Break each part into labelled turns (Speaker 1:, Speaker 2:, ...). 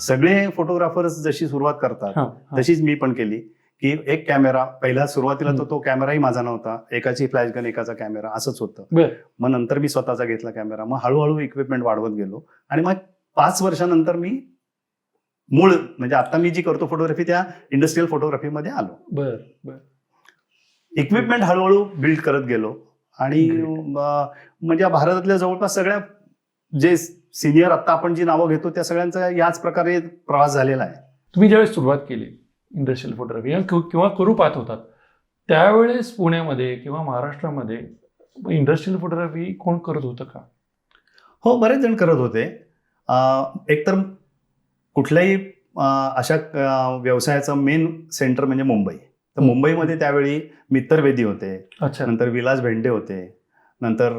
Speaker 1: सगळे फोटोग्राफर्स जशी सुरुवात करतात. तशीच मी पण केली की एक कॅमेरा पहिला सुरुवातीला तो. तो कॅमेराही माझा नव्हता एकाची फ्लॅश गन एकाचा कॅमेरा असंच होतं. मग नंतर मी स्वतःचा घेतला कॅमेरा मग हळूहळू इक्विपमेंट वाढवत गेलो आणि मग पाच वर्षानंतर मी मूळ म्हणजे आता मी जी करतो फोटोग्राफी त्या इंडस्ट्रीयल फोटोग्राफीमध्ये आलो
Speaker 2: बर बर
Speaker 1: इक्विपमेंट हळूहळू बिल्ड करत गेलो आणि म्हणजे भारतातल्या जवळपास सगळ्या जे सिनियर आता आपण जी नावं घेतो त्या सगळ्यांचा याच प्रकारे प्रवास झालेला आहे.
Speaker 2: तुम्ही ज्यावेळेस सुरुवात केली इंडस्ट्रियल फोटोग्राफी किंवा करू पाहत होतात त्यावेळेस पुण्यामध्ये किंवा महाराष्ट्रामध्ये इंडस्ट्रियल फोटोग्राफी कोण करत होतं का?
Speaker 1: हो बरेच जण करत होते. एकतर कुठल्याही अशा व्यवसायाचं मेन सेंटर म्हणजे मुंबई. तर. मुंबईमध्ये त्यावेळी मित्तरवेदी होते.
Speaker 2: अच्छा.
Speaker 1: नंतर विलास भेंडे होते. नंतर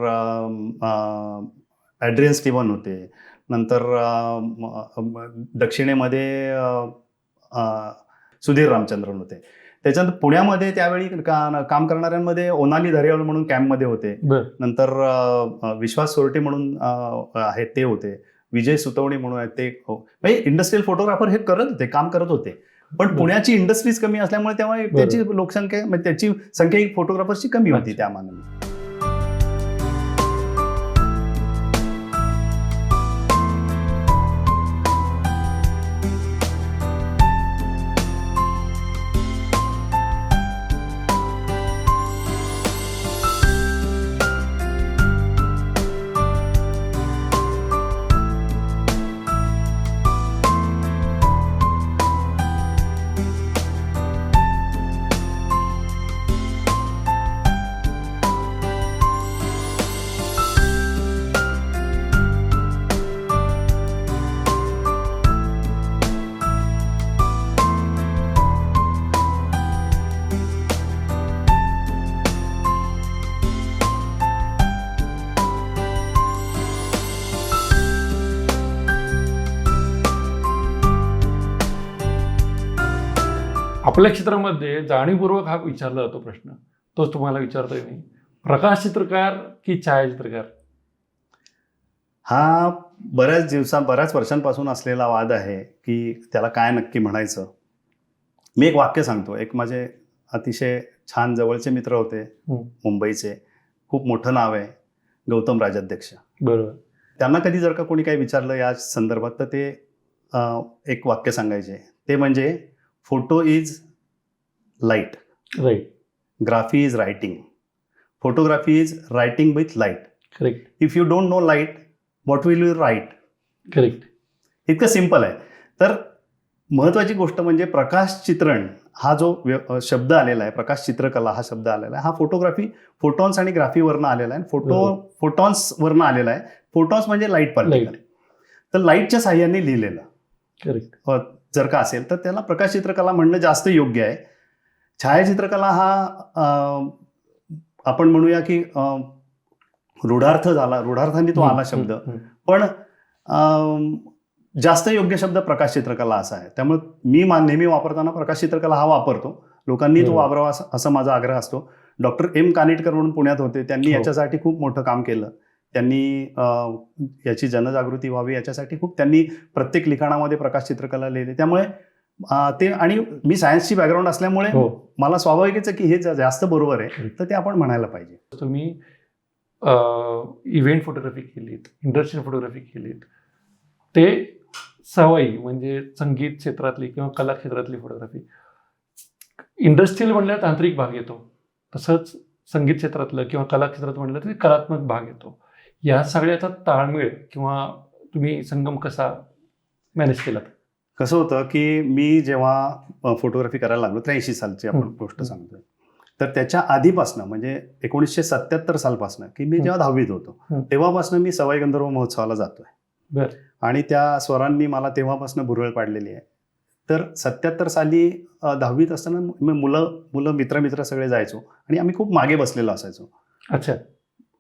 Speaker 1: ॲड्रियन स्टीवन होते. नंतर दक्षिणेमध्ये सुधीर रामचंद्रन होते. त्याच्यानंतर पुण्यामध्ये त्यावेळी का- काम करणाऱ्यांमध्ये ओनाली धरेवाल म्हणून कॅम्पमध्ये होते. नंतर विश्वास सोरटे म्हणून आहेत ते होते. विजय सुतवणे म्हणून आहेत ते हो. म्हणजे इंडस्ट्रियल फोटोग्राफर हे करत होते काम करत होते. पण. पुण्याची इंडस्ट्रीज कमी असल्यामुळे त्यामुळे त्याची लोकसंख्या म्हणजे त्याची संख्या ही फोटोग्राफर्सची कमी होती
Speaker 2: अच्छा. आपल्या क्षेत्रामध्ये जाणीवपूर्वक हा विचारला जातो प्रश्न. तोच तुम्हाला विचारतोय मी. प्रकाश चित्रकार की छायाचित्रकार
Speaker 1: हा बऱ्याच दिवसा बऱ्याच वर्षांपासून असलेला वाद आहे की त्याला काय नक्की म्हणायचं? मी एक वाक्य सांगतो. एक माझे अतिशय छान जवळचे मित्र होते. मुंबईचे. खूप मोठं नाव आहे गौतम राजाध्यक्ष.
Speaker 2: बरोबर.
Speaker 1: त्यांना कधी जर का कोणी काही विचारलं या संदर्भात तर ते एक वाक्य सांगायचे. ते म्हणजे photo is light
Speaker 2: write
Speaker 1: graphy is writing photography is writing with light
Speaker 2: correct
Speaker 1: if you don't know light what will you write
Speaker 2: correct
Speaker 1: इतकं सिंपल आहे. तर महत्त्वाची गोष्ट म्हणजे प्रकाश चित्रण हा जो शब्द आलेला आहे प्रकाश चित्रकला हा शब्द आलेला आहे. हा फोटोग्राफी फोटॉन्स आणि ग्राफीवरनं आलेला आहे. फोटो
Speaker 2: बरोबर.
Speaker 1: फोटॉन्सवरनं आलेला आहे. फोटॉन्स म्हणजे लाइट पार्टिकल
Speaker 2: Light.
Speaker 1: तर लाईटच्या साह्याने लिहिलेलं.
Speaker 2: करेक्ट
Speaker 1: जर का असेल तर त्याला प्रकाश चित्रकला म्हणणं जास्त योग्य आहे. छायाचित्रकला हा आपण म्हणूया की रूढार्थ झाला. रूढार्थाने तो आला शब्द. पण जास्त योग्य शब्द प्रकाश चित्रकला असा आहे. त्यामुळे मी मा- नेहमी वापरताना प्रकाश चित्रकला हा वापरतो. लोकांनी तो. वापरावा असा- माझा आग्रह असतो. डॉक्टर एम कानिटकर म्हणून पुण्यात होते. त्यांनी
Speaker 2: हो.
Speaker 1: याच्यासाठी खूप मोठं काम केलं. त्यांनी याची जनजागृती व्हावी याच्यासाठी खूप त्यांनी प्रत्येक लिखाणामध्ये प्रकाश चित्रकला लिहिली. त्यामुळे ते आणि मी सायन्सची बॅकग्राऊंड असल्यामुळे
Speaker 2: हो.
Speaker 1: मला स्वाभाविकच आहे की हे जा- जास्त बरोबर आहे. तर ते आपण म्हणायला पाहिजे.
Speaker 2: तुम्ही इव्हेंट फोटोग्राफी केलीत इंडस्ट्रियल फोटोग्राफी केलीत. ते सवयी म्हणजे संगीत क्षेत्रातली किंवा कला क्षेत्रातली फोटोग्राफी इंडस्ट्रियल म्हणल्यावर तांत्रिक भाग येतो. तसंच संगीत क्षेत्रातलं किंवा कला क्षेत्रात म्हणलं तरी कलात्मक भाग येतो. या सगळ्याचा ताळमेळ किंवा तुम्ही संगम कसा मॅनेज केला
Speaker 1: कसं होतं की मी जेव्हा फोटोग्राफी करायला लागलो त्र्याऐंशी सालची आपण. गोष्ट सांगतोय तर त्याच्या आधीपासनं म्हणजे एकोणीसशे सत्याहत्तर सालपासनं की मी. जेव्हा दहावीत होतो. तेव्हापासनं मी सवाई गंधर्व महोत्सवाला जातोय. आणि त्या स्वरांनी मला तेव्हापासनं भुरळ पाडलेली आहे तर सत्याहत्तर साली दहावीत असताना मी मुलं मुलं मित्र मित्र सगळे जायचो आणि आम्ही खूप मागे बसलेलो असायचो
Speaker 2: अच्छा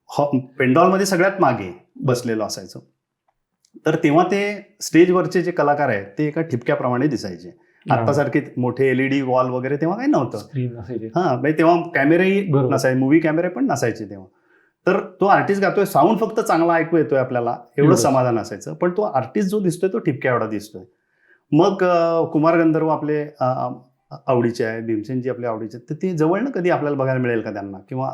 Speaker 1: हॉ पेंडॉलमध्ये सगळ्यात मागे बसलेलो असायचो तर तेव्हा ते स्टेजवरचे जे कलाकार आहेत ते एका ठिपक्याप्रमाणे दिसायचे. आत्तासारखे मोठे एलईडी वॉल वगैरे तेव्हा काही नव्हतं. हा म्हणजे तेव्हा कॅमेरेही. नसायचे मूवी कॅमेरे पण नसायचे तेव्हा. तर तो आर्टिस्ट गातोय साऊंड फक्त चांगला ऐकू येतोय आपल्याला एवढं. समाधान असायचं. पण तो आर्टिस्ट जो दिसतोय तो ठिपक्या एवढा दिसतोय. मग कुमार गंधर्व आपले आवडीचे आहेत भीमसेनजी आपले आवडीचे आहेत तर ते जवळनं कधी आपल्याला बघायला मिळेल का त्यांना? किंवा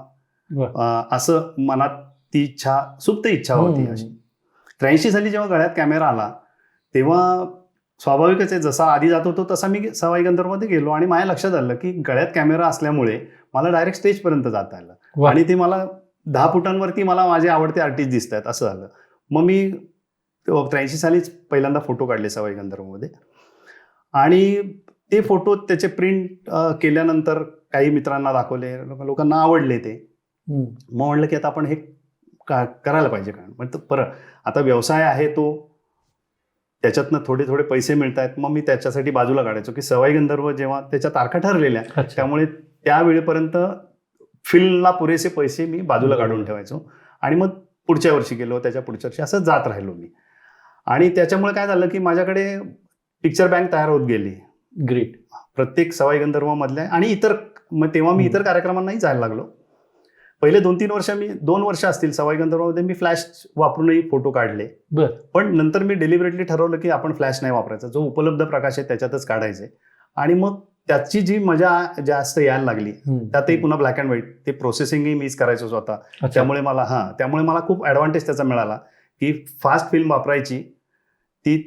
Speaker 1: असं मनात ती इच्छा सुप्त इच्छा होती. अशी. त्र्याऐंशी साली जेव्हा गळ्यात कॅमेरा आला तेव्हा स्वाभाविकच आहे जसा आधी जात होतो तसा मी सवाई गंधर्वमध्ये गेलो आणि माझ्या लक्षात आलं की गळ्यात कॅमेरा असल्यामुळे मला डायरेक्ट स्टेजपर्यंत जाता आलं. आणि ते मला दहा फुटांवरती मला माझे आवडते आर्टिस्ट दिसत आहेत असं झालं मग मी त्र्याऐंशी सालीच पहिल्यांदा फोटो काढले सवाई गंधर्वमध्ये आणि ते फोटो त्याचे प्रिंट केल्यानंतर काही मित्रांना दाखवले लोक- लोकांना आवडले ते. मग म्हणलं की आता आपण हे का करायला पाहिजे कारण. मग तो परत आता व्यवसाय आहे तो त्याच्यातनं थोडे थोडे पैसे मिळत आहेत मग मी त्याच्यासाठी बाजूला काढायचो की सवाई गंधर्व जेव्हा त्याच्या तारखा ठरलेल्या त्यामुळे त्या वेळेपर्यंत फिल्मला पुरेसे पैसे मी बाजूला. काढून ठेवायचो. आणि मग पुढच्या वर्षी गेलो त्याच्या पुढच्या वर्षी असं जात राहिलो मी. आणि त्याच्यामुळे काय झालं की माझ्याकडे पिक्चर बँक तयार होत गेली.
Speaker 2: ग्रेट.
Speaker 1: प्रत्येक सवाई गंधर्वमधल्या आणि इतर मग तेव्हा मी इतर कार्यक्रमांनाही जायला लागलो. पहिले दोन तीन वर्ष मी दोन वर्ष असतील सवाई गंधर्वमध्ये मी फ्लॅश वापरूनही फोटो काढले.
Speaker 2: बर.
Speaker 1: पण नंतर मी डेलिबरेटली ठरवलं की आपण फ्लॅश नाही वापरायचा. जो उपलब्ध प्रकाश आहे त्याच्यातच काढायचे. आणि मग त्याची जी मजा जास्त यायला लागली त्यातही पुन्हा ब्लॅक अँड व्हाईट ते प्रोसेसिंगही मीच करायचो स्वतः. त्यामुळे मला हां त्यामुळे मला खूप ॲडव्हान्टेज त्याचा मिळाला. की फास्ट फिल्म वापरायची ती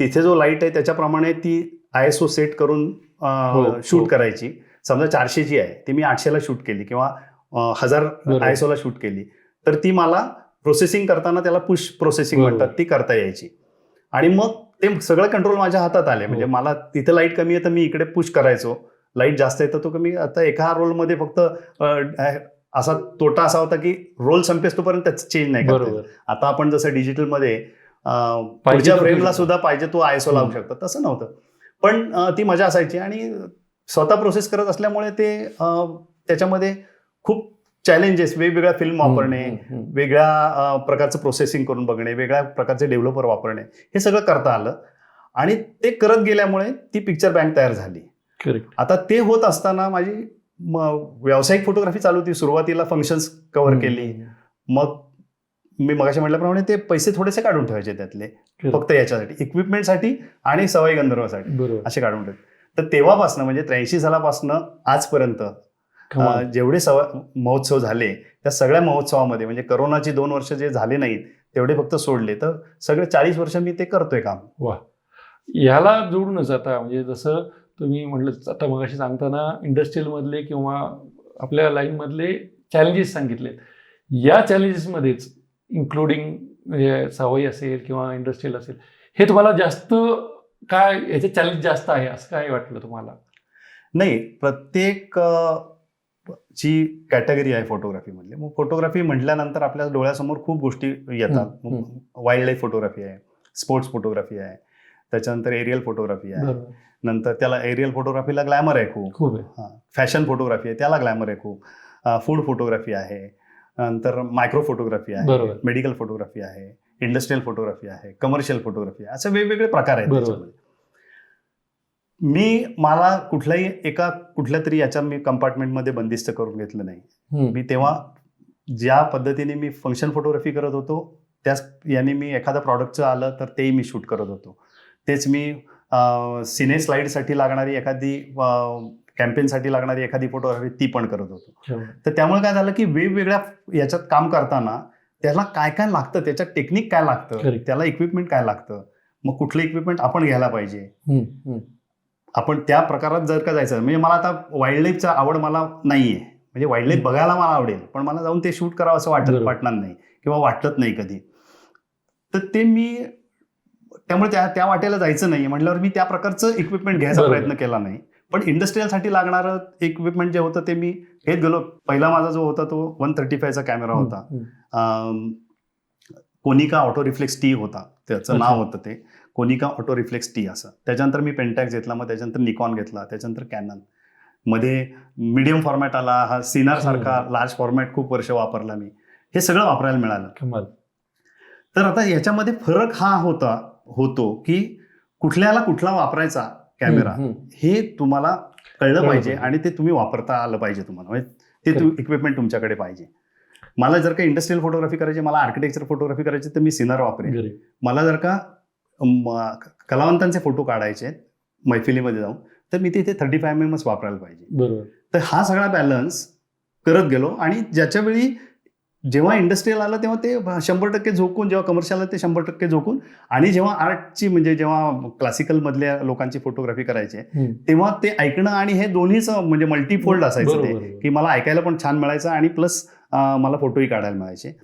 Speaker 1: तिथे जो लाइट आहे त्याच्याप्रमाणे ती आय एस ओ सेट करून
Speaker 2: हो, हो.
Speaker 1: शूट करायची. समजा चारशेची आहे ती मी आठशेला शूट केली किंवा हजार
Speaker 2: बरोबर.
Speaker 1: आय एस ओला शूट केली तर ती मला प्रोसेसिंग करताना त्याला पुश प्रोसेसिंग. म्हणतात ती करता यायची आणि मग ते सगळं कंट्रोल माझ्या हातात आले म्हणजे
Speaker 2: हो.
Speaker 1: मला तिथे लाइट कमी आहे तर मी इकडे पुश करायचो लाइट जास्त आहे तर तो कमी आता एका रोलमध्ये फक्त असा तोटा असा होता की रोल संपेस तोपर्यंत त्याचं चेंज नाही करता आता आपण जसं डिजिटलमध्ये पुढच्या फ्रेमला. सुद्धा पाहिजे तो आयएसओ लावू
Speaker 2: हम्म.
Speaker 1: शकतो तसं नव्हतं पण ती मजा असायची आणि स्वतः प्रोसेस करत असल्यामुळे ते त्याच्यामध्ये खूप चॅलेंजेस वेगवेगळ्या फिल्म वापरणे. वेगळ्या प्रकारचं प्रोसेसिंग करून बघणे वेगळ्या प्रकारचे डेव्हलपर वापरणे हे सगळं करता आलं आणि ते करत गेल्यामुळे ती पिक्चर बँक तयार झाली. आता ते होत असताना माझी व्यावसायिक फोटोग्राफी चालू होती सुरुवातीला फंक्शन्स कव्हर केली. मग मी मगाशी म्हटल्याप्रमाणे ते पैसे थोडेसे काढून ठेवायचे त्यातले. फक्त याच्यासाठी इक्विपमेंटसाठी आणि सवाई गंधर्वासाठी असे काढून ठेवले तर तेव्हापासनं म्हणजे त्र्याऐंशी सालापासनं आजपर्यंत जेवढे सवा महोत्सव झाले त्या सगळ्या महोत्सवामध्ये म्हणजे करोनाची दोन वर्ष जे झाले नाहीत तेवढे फक्त सोडले. तर सगळे चाळीस वर्ष मी ते करतोय काम.
Speaker 2: ह्याला जोडूनच आता. म्हणजे जसं तुम्ही म्हटलं आता मगाशी सांगताना इंडस्ट्रीयल मधले किंवा आपल्या लाईन मधले चॅलेंजेस सांगितले या चॅलेंजेसमध्येच इन्क्लुडिंग म्हणजे सवयी असेल किंवा इंडस्ट्रीयल असेल हे तुम्हाला जास्त काय याचे चॅलेंज जास्त आहे असं काय वाटलं तुम्हाला?
Speaker 1: नाही प्रत्येक जी कॅटेगरी आहे फोटोग्राफीमधली मग फोटोग्राफी म्हटल्यानंतर आपल्या डोळ्यासमोर खूप गोष्टी येतात. वाईल्ड लाईफ फोटोग्राफी आहे स्पोर्ट्स फोटोग्राफी आहे त्याच्यानंतर एरियल फोटोग्राफी आहे. नंतर त्याला एरियल फोटोग्राफीला ग्लॅमर आहे खूप. फॅशन फोटोग्राफी आहे त्याला ग्लॅमर आहे खूप. फूड फोटोग्राफी आहे नंतर मायक्रो फोटोग्राफी आहे. मेडिकल फोटोग्राफी आहे इंडस्ट्रीयल फोटोग्राफी आहे कमर्शियल फोटोग्राफी आहे असे वेगवेगळे प्रकार आहेत. त्याच्यामध्ये. मी मला कुठल्याही एका कुठल्या तरी याच्या मी कंपार्टमेंटमध्ये बंदिस्त करून घेतलं नाही. मी तेव्हा ज्या पद्धतीने मी फंक्शन फोटोग्राफी करत होतो त्याच याने मी एखादा प्रॉडक्टचं आलं तर तेही मी शूट करत होतो तेच मी सिने स्लाईडसाठी लागणारी एखादी कॅम्पेनसाठी लागणारी एखादी फोटोग्राफी ती पण करत होतो तर त्यामुळे काय झालं की वेगवेगळ्या याच्यात काम करताना त्याला काय काय लागतं त्याच्यात टेक्निक काय लागतं. त्याला इक्विपमेंट काय लागतं मग कुठलं इक्विपमेंट आपण घ्यायला पाहिजे. आपण त्या प्रकारात जर का जायचं म्हणजे मला आता वाईल्ड लाईफचा आवड मला नाहीये. म्हणजे वाईल्ड लाईफ बघायला मला आवडेल पण मला जाऊन ते शूट करावं असं वाटत. वाटणार नाही किंवा वाटत नाही कधी. तर ते मी त्यामुळे त्या त्या वाटेला जायचं नाही. म्हटल्यावर मी त्या प्रकारचं इक्विपमेंट घ्यायचा. प्रयत्न केला नाही. पण इंडस्ट्रीयलसाठी लागणारं इक्विपमेंट जे होतं ते मी घेत गेलो. पहिला माझा जो होता तो वन थर्टी फायचा कॅमेरा होता. कोनिका ऑटो रिफ्लेक्स टी होता. त्याचं. नाव होतं ते. कोनिका ऑटो रिफ्लेक्स टी असं. त्याच्यानंतर मी पेंटॅक्स घेतला मग त्याच्यानंतर निकॉन घेतला त्याच्यानंतर कॅननमध्ये मीडियम फॉर्मॅट आला हा सिनार सारखा लार्ज फॉर्मॅट खूप वर्ष वापरला मी. हे सगळं वापरायला मिळालं.
Speaker 2: कमाल.
Speaker 1: तर आता याच्यामध्ये फरक हा होता होतो की कुठल्याला कुठला वापरायचा कॅमेरा. हे तुम्हाला कळलं पाहिजे. आणि ते तुम्ही वापरता आलं पाहिजे तुम्हाला. म्हणजे ते. इक्विपमेंट तुमच्याकडे पाहिजे. मला जर का इंडस्ट्रियल फोटोग्राफी करायची मला आर्किटेक्चर फोटोग्राफी करायची तर मी सिनार वापरेन. मला जर का कलावंतांचे फोटो काढायचे आहेत मैफिलीमध्ये जाऊन तर मी तिथे थर्टी फाय एम एमच वापरायला पाहिजे
Speaker 2: बरोबर
Speaker 1: तर हा सगळा बॅलन्स करत गेलो आणि ज्याच्या वेळी जेव्हा इंडस्ट्रियल आलं तेव्हा ते शंभर टक्के झोकून जेव्हा कमर्शियल आलं ते शंभर टक्के झोकून आणि जेव्हा आर्टची म्हणजे जेव्हा क्लासिकल मधल्या लोकांची फोटोग्राफी करायची. तेव्हा ते ऐकणं आणि हे दोन्हीच म्हणजे मल्टीफोल्ड असायचं ते. की मला ऐकायला पण छान मिळायचं आणि प्लस मला फोटोही काढायला मिळायचे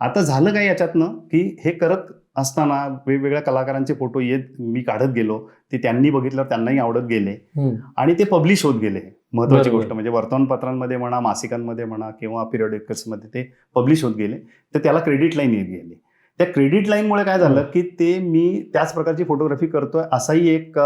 Speaker 1: आता झालं काय याच्यातनं की हे करत असताना वेगवेगळ्या कलाकारांचे फोटो येत मी काढत गेलो ते त्यांनी बघितल्यावर त्यांनाही आवडत गेले. आणि ते पब्लिश होत गेले. महत्वाची. गोष्ट म्हणजे वर्तमानपत्रांमध्ये म्हणा मासिकांमध्ये म्हणा किंवा पिरियडिकल्समध्ये ते पब्लिश होत गेले. तर त्याला क्रेडिट लाईन येत गेली. त्या क्रेडिट लाईनमुळे काय झालं की ते मी त्याच प्रकारची फोटोग्राफी करतोय असाही एक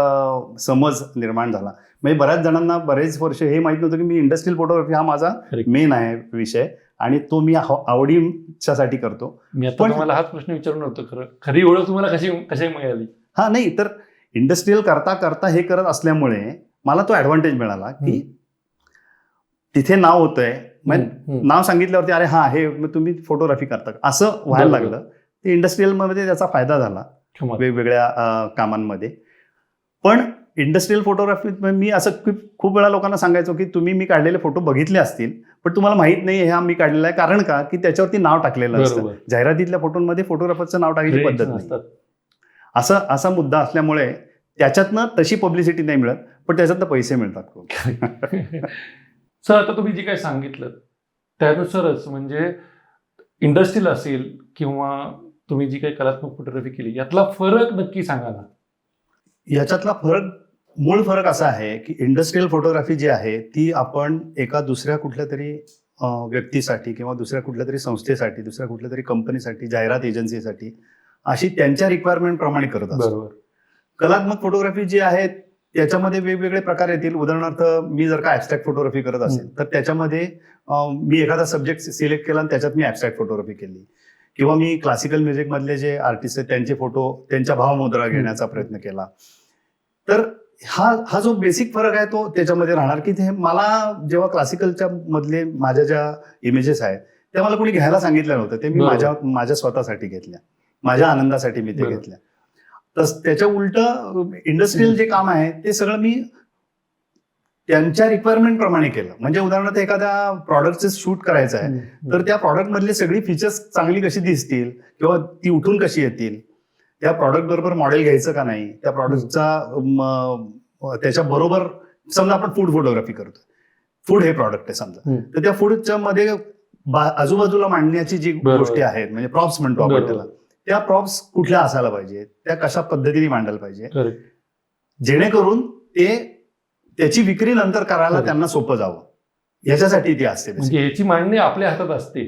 Speaker 1: समज निर्माण झाला. म्हणजे बऱ्याच जणांना बरेच वर्ष हे माहीत नव्हतं की मी इंडस्ट्रियल फोटोग्राफी हा माझा. मेन आहे विषय. आणि तो मी आव- आवडीच्यासाठी करतो
Speaker 2: मी आता तुम्हाला हाच प्रश्न होतो खरं खरी ओळख तुम्हाला कशी कशी मिळाली
Speaker 1: हा नाही तर इंडस्ट्रियल करता करता हे करत असल्यामुळे मला तो ऍडव्हान्टेज मिळाला की तिथे नाव होतंय म्हणजे. नाव सांगितल्यावरती अरे हा हे मग तुम्ही फोटोग्राफी करता? असं व्हायला. लागलं ते इंडस्ट्रियलमध्ये त्याचा फायदा झाला. वेगवेगळ्या कामांमध्ये पण इंडस्ट्रियल फोटोग्राफीत मी असं खूप खूप वेळा लोकांना सांगायचो की तुम्ही मी काढलेले फोटो बघितले असतील पण तुम्हाला माहीत नाही हा मी काढलेला आहे. कारण का? की त्याच्यावरती नाव टाकलेलं असतं. जाहिरातीतल्या फोटोंमध्ये फोटोग्राफरचं नाव टाकायची पद्धत नाही. असं असा मुद्दा असल्यामुळे त्याच्यातनं तशी पब्लिसिटी नाही मिळत पण त्याच्यातनं पैसे मिळतात
Speaker 2: सर आता तुम्ही जे काही सांगितलं त्यानुसारच म्हणजे इंडस्ट्रील असेल किंवा तुम्ही जी काही कलात्मक फोटोग्राफी केली यातला फरक नक्की सांगा ना.
Speaker 1: याच्यातला फरक मूळ फरक असा आहे की इंडस्ट्रियल फोटोग्राफी जी आहे ती आपण एका दुसऱ्या कुठल्या तरी व्यक्तीसाठी किंवा दुसऱ्या कुठल्या तरी संस्थेसाठी दुसऱ्या कुठल्या तरी कंपनीसाठी जाहिरात एजन्सीसाठी अशी त्यांच्या रिक्वायरमेंट प्रमाणे करत असतो.
Speaker 2: बरोबर.
Speaker 1: कलात्मक फोटोग्राफी जी आहे त्याच्यामध्ये वेगवेगळे प्रकार येतील. उदाहरणार्थ मी जर का ऍबस्ट्रॅक्ट फोटोग्राफी करत असेल तर त्याच्यामध्ये मी एखादा सब्जेक्ट सिलेक्ट केला आणि त्याच्यात मी ऍबस्ट्रॅक्ट फोटोग्राफी केली. किंवा मी क्लासिकल म्युझिक मधले जे आर्टिस्ट आहेत त्यांचे फोटो त्यांच्या भावमुद्रा घेण्याचा प्रयत्न केला. तर हा हा जो बेसिक फरक आहे तो त्याच्यामध्ये राहणार की ते मला जेव्हा क्लासिकलच्या मधले माझ्या ज्या इमेजेस आहेत त्या मला कोणी घ्यायला सांगितलं नव्हतं ते मी. माझ्या माझ्या स्वतःसाठी घेतल्या माझ्या आनंदासाठी मी ते. घेतल्या तर त्याच्या उलट इंडस्ट्रियल जे काम आहे ते सगळं मी त्यांच्या रिक्वायरमेंट प्रमाणे केलं म्हणजे उदाहरणार्थ एखाद्या प्रॉडक्टचं शूट करायचं आहे. तर त्या प्रॉडक्ट मधले सगळी फीचर्स चांगली कशी दिसतील किंवा ती उठून कशी येतील त्या प्रॉडक्ट बरोबर मॉडेल घ्यायचं का नाही त्या प्रॉडक्टचा त्याच्या बरोबर समजा आपण फूड फोटोग्राफी करतो फूड हे प्रॉडक्ट आहे समजा. तर त्या फूडच्या मध्ये आजूबाजूला मांडण्याची जी. गोष्टी आहेत म्हणजे प्रॉप्स म्हणतो आपण. त्याला त्या प्रॉप्स कुठल्या असायला पाहिजे त्या कशा पद्धतीने मांडायला पाहिजे. जेणेकरून ते त्याची विक्री नंतर करायला. त्यांना सोपं जावं याच्यासाठी ती असते
Speaker 2: म्हणजे याची मांडणी आपल्या हातात असते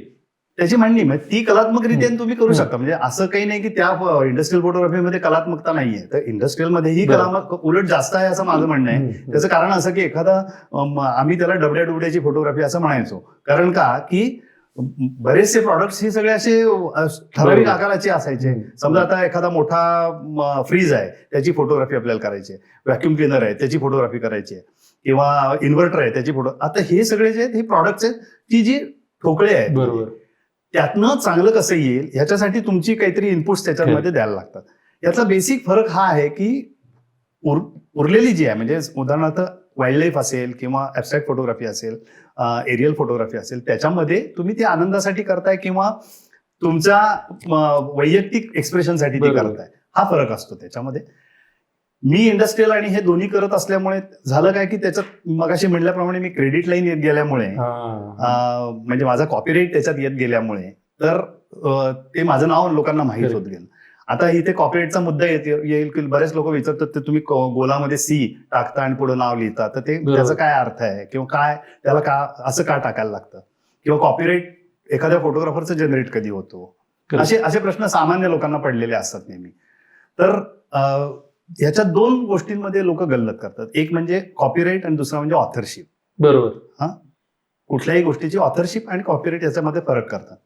Speaker 1: त्याची मांडणी म्हणजे ती कलात्मक रीतीने तुम्ही करू. शकता. म्हणजे असं काही नाही की त्या इंडस्ट्रियल फोटोग्राफीमध्ये कलात्मकता नाहीये. तर इंडस्ट्रियल मध्येही
Speaker 2: बरं.
Speaker 1: कलात्मक उलट जास्त आहे असं माझं म्हणणं आहे. त्याचं कारण असं की एखादा आम्ही त्याला डबड्या डुबड्याची फोटोग्राफी असं म्हणायचो. कारण का? की बरेचसे प्रॉडक्ट्स हे सगळे असे ठराविक. आकाराचे असायचे. समजा आता एखादा मोठा फ्रीज आहे त्याची फोटोग्राफी आपल्याला करायची आहे. व्हॅक्युम क्लिनर आहे त्याची फोटोग्राफी करायची आहे. किंवा इन्व्हर्टर आहे त्याची फोटो आता हे सगळे जे आहेत हे प्रॉडक्ट्स आहेत की जी ठोकळे आहेत
Speaker 2: बरोबर.
Speaker 1: त्यातनं चांगलं कसं येईल ह्याच्यासाठी तुमची काहीतरी इनपुट्स त्याच्यामध्ये द्यायला लागतात. यातला बेसिक फरक हा आहे की उर उरलेली जी आहे म्हणजे उदाहरणार्थ वाईल्ड लाईफ असेल किंवा ऍबस्ट्रॅक्ट फोटोग्राफी असेल एरियल फोटोग्राफी असेल त्याच्यामध्ये तुम्ही ते आनंदासाठी करताय किंवा तुमच्या वैयक्तिक एक्सप्रेशनसाठी ते. करताय. हा फरक असतो त्याच्यामध्ये. मी इंडस्ट्रियल आणि हे दोन्ही करत असल्यामुळे झालं काय की त्याच्यात मगाशी म्हणल्याप्रमाणे मी क्रेडिट लाईन येत गेल्यामुळे म्हणजे माझा कॉपीराईट त्याच्यात येत गेल्यामुळे तर ते माझं नाव लोकांना माहीत. होत गेलं आता इथे कॉपीराईटचा मुद्दा येते येईल की बरेच लोक विचारतात ते तुम्ही गोलामध्ये सी टाकता आणि पुढे नाव लिहिता तर ते. त्याचा काय अर्थ आहे किंवा काय त्याला का असं का टाकायला लागतं किंवा कॉपीराईट एखाद्या फोटोग्राफरचं जनरेट कधी होतो. असे असे प्रश्न सामान्य लोकांना पडलेले असतात नेहमी तर ह्याच्या दोन गोष्टींमध्ये लोक गल्लत करतात. एक म्हणजे कॉपीराईट आणि दुसरा म्हणजे ऑथरशिप
Speaker 2: बरोबर.
Speaker 1: कुठल्याही गोष्टीची ऑथरशिप आणि कॉपीराईट याच्यामध्ये फरक करतात.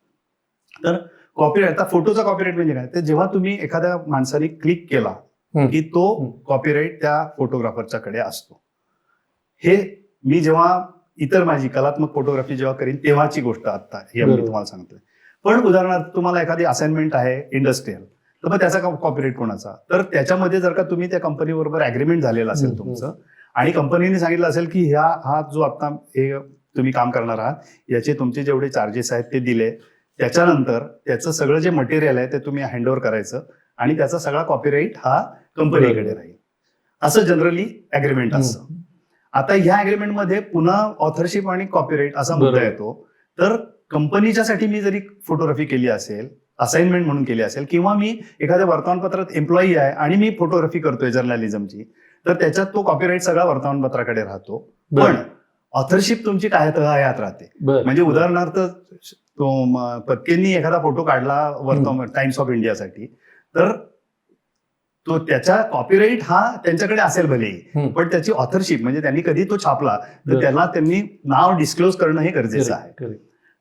Speaker 1: तर कॉपीराईट आता फोटोचा कॉपीराईट म्हणजे काय? तर जेव्हा तुम्ही एखाद्या माणसाने क्लिक केला. की तो. कॉपीराईट त्या फोटोग्राफरच्या कडे असतो. हे मी जेव्हा इतर माझी कलात्मक फोटोग्राफी जेव्हा करीन तेव्हाची गोष्ट आता हे मी. तुम्हाला सांगतोय. पण उदाहरणार्थ तुम्हाला एखादी असाइनमेंट आहे इंडस्ट्रियल तर मग त्याचा कॉपीराईट कोणाचा? तर त्याच्यामध्ये जर का तुम्ही त्या कंपनी बरोबर अग्रीमेंट झालेलं असेल तुमचं आणि कंपनीने सांगितलं असेल की ह्या हा जो आता हे तुम्ही काम करणार आहात याचे तुमचे जेवढे चार्जेस आहेत ते दिले त्याच्यानंतर त्याचं सगळं जे मटेरियल आहे ते तुम्ही हँडओव्हर करायचं आणि त्याचा सगळा कॉपीराईट हा कंपनीकडे. राहील. असं जनरली अग्रीमेंट असतं. आता ह्या अग्रीमेंटमध्ये पुन्हा ऑथरशिप आणि कॉपीराईट असा मुद्दा. येतो. तर कंपनीच्यासाठी मी जरी फोटोग्राफी केली असेल असाइनमेंट म्हणून केली असेल किंवा मी एखाद्या वर्तमानपत्रात एम्प्लॉई आहे आणि मी फोटोग्राफी करतोय जर्नलिझमची तर त्याच्यात तो कॉपीराईट सगळा वर्तमानपत्राकडे राहतो. पण ऑथरशिप तुमची काय हयात राहते. म्हणजे उदाहरणार्थ पत्केंनी एखादा फोटो काढला वर्तमान टाइम्स ऑफ इंडियासाठी तर तो त्याचा कॉपीराईट हा त्यांच्याकडे असेल भले.
Speaker 2: हम्म.
Speaker 1: पण त्याची ऑथरशिप म्हणजे त्यांनी कधी तो छापला तर. त्याला त्यांनी नाव डिस्क्लोज करणं हे गरजेचं आहे.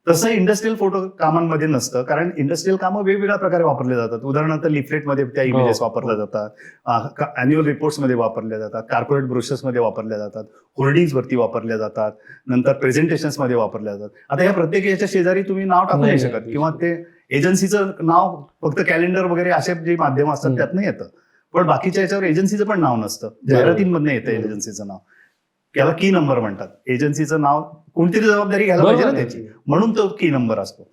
Speaker 1: तसं इंडस्ट्रियल फोटो कामांमध्ये नसतं कारण इंडस्ट्रियल कामं वेगवेगळ्या प्रकारे वापरले जातात. उदाहरणार्थ लिफलेटमध्ये त्या इमेजेस
Speaker 2: हो,
Speaker 1: वापरल्या
Speaker 2: हो.
Speaker 1: जातात अॅन्युअल रिपोर्ट्समध्ये वापरल्या जातात. कॉर्पोरेट ब्रोशर्समध्ये वापरल्या जातात. होर्डिंग्स वरती वापरल्या जातात. नंतर प्रेझेंटेशन्समध्ये वापरल्या जातात. आता या प्रत्येक याच्या शेजारी तुम्ही नाव टाकू
Speaker 2: नाही,
Speaker 1: शकत. किंवा ते एजन्सीचं नाव फक्त कॅलेंडर वगैरे असे जे माध्यम असतात. त्यातनं येतं. पण बाकीच्या याच्यावर एजन्सीचं पण नाव नसतं. जाहिरातींमधनं येतं. एजन्सीचं नाव. त्याला की नंबर म्हणतात एजन्सीचं नाव कोणतरी जबाबदारी घ्यायला पाहिजे ना त्याची. म्हणून तो की नंबर असतो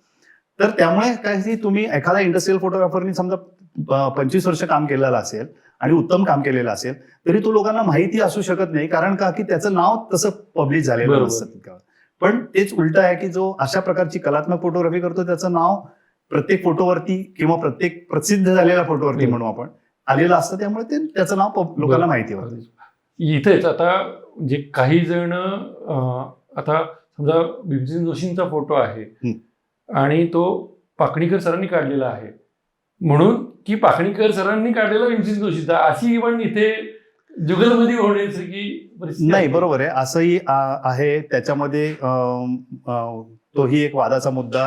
Speaker 1: तर त्यामुळे काय की तुम्ही एखादा इंडस्ट्रियल फोटोग्राफरनी समजा पंचवीस वर्ष काम केलेलं असेल आणि उत्तम काम केलेलं असेल तरी तो लोकांना माहिती असू शकत नाही कारण का की त्याचं नाव तसं पब्लिश झालेलं. नसतं. पण तेच उलट आहे की जो अशा प्रकारची कलात्मक फोटोग्राफी करतो त्याचं नाव प्रत्येक फोटोवरती किंवा प्रत्येक प्रसिद्ध झालेल्या फोटोवरती. म्हणू आपण आलेलं असतं त्यामुळे ते त्याचं नाव लोकांना माहिती होतं
Speaker 2: इथेच आता जे काही जण आता समजा भीमसेन जोशींचा फोटो आहे. आणि तो पाकणीकर सरांनी काढलेला आहे म्हणून की पाकणीकर सरांनी काढलेला भीमसेन जोशीचा अशी पण इथे होण्यासारखी परिस्थिती
Speaker 1: नाही. बरोबर आहे असंही आहे त्याच्यामध्ये तोही एक वादाचा मुद्दा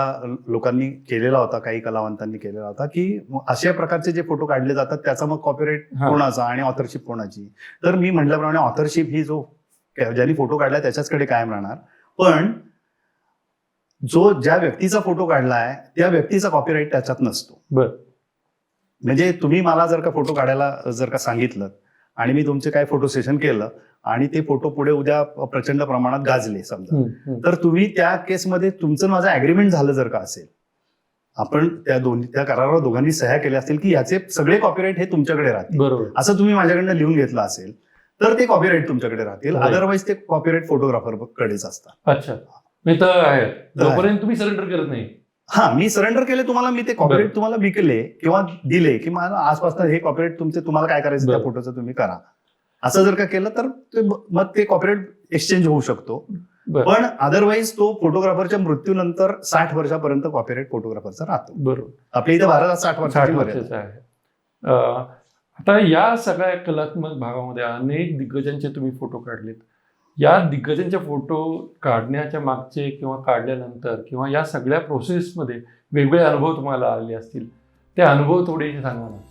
Speaker 1: लोकांनी केलेला होता काही कलावंतांनी केलेला होता की अशा प्रकारचे जे फोटो काढले जातात त्याचा मग कॉपीराईट. कोणाचा आणि ऑथरशिप कोणाची तर मी म्हटल्याप्रमाणे ऑथरशिप ही जो ज्यांनी फोटो काढला त्याच्याचकडे कायम राहणार. पण जो ज्या व्यक्तीचा फोटो काढलाय त्या व्यक्तीचा कॉपीराईट त्याच्यात नसतो.
Speaker 2: बर.
Speaker 1: म्हणजे तुम्ही मला जर का फोटो काढायला जर का सांगितलं आणि मी तुमचे काय फोटो सेशन केलं आणि ते फोटो पुढे उद्या प्रचंड प्रमाणात गाजले समजा. तर तुम्ही त्या केसमध्ये तुमचं माझं अग्रीमेंट झालं जर का असेल. आपण त्या दोन्ही त्या करारावर दोघांनी सह्या केल्या असतील की याचे सगळे कॉपीराईट हे तुमच्याकडे राहतील. असं तुम्ही माझ्याकडनं लिहून घेतलं असेल तर ते कॉपीराईट तुमच्याकडे राहतील. अदरवाईज ते कॉपीराईट फोटोग्राफर कडेच असतात.
Speaker 2: अच्छा. मी तर आहे. जोपर्यंत तुम्ही सरेंडर करत नाही.
Speaker 1: हा मी सरेंडर केले तुम्हाला मी ते कॉपीराईट. तुम्हाला विकले किंवा दिले की मला आजपासून हे कॉपीराईट तुमचे तुम्हाला काय करायचं त्या. फोटोचं तुम्ही करा. असं जर का केलं तर ते मग ते कॉपीराईट एक्सचेंज होऊ शकतो. पण अदरवाईज तो फोटोग्राफरच्या मृत्यूनंतर साठ वर्षापर्यंत कॉपीराईट फोटोग्राफरचा राहतो.
Speaker 2: बरोबर.
Speaker 1: आपल्या इथे भारतात साठ
Speaker 2: साठ आता या सगळ्या कलात्मक भागामध्ये अनेक दिग्गजांचे तुम्ही फोटो काढलेत. या दिग्गजांचे फोटो काढण्याच्या मागचे किंवा काढल्यानंतर किंवा या सगळ्या प्रोसेसमध्ये वेगवेगळे अनुभव तुम्हाला आले असतील. ते अनुभव थोडे सांगा ना.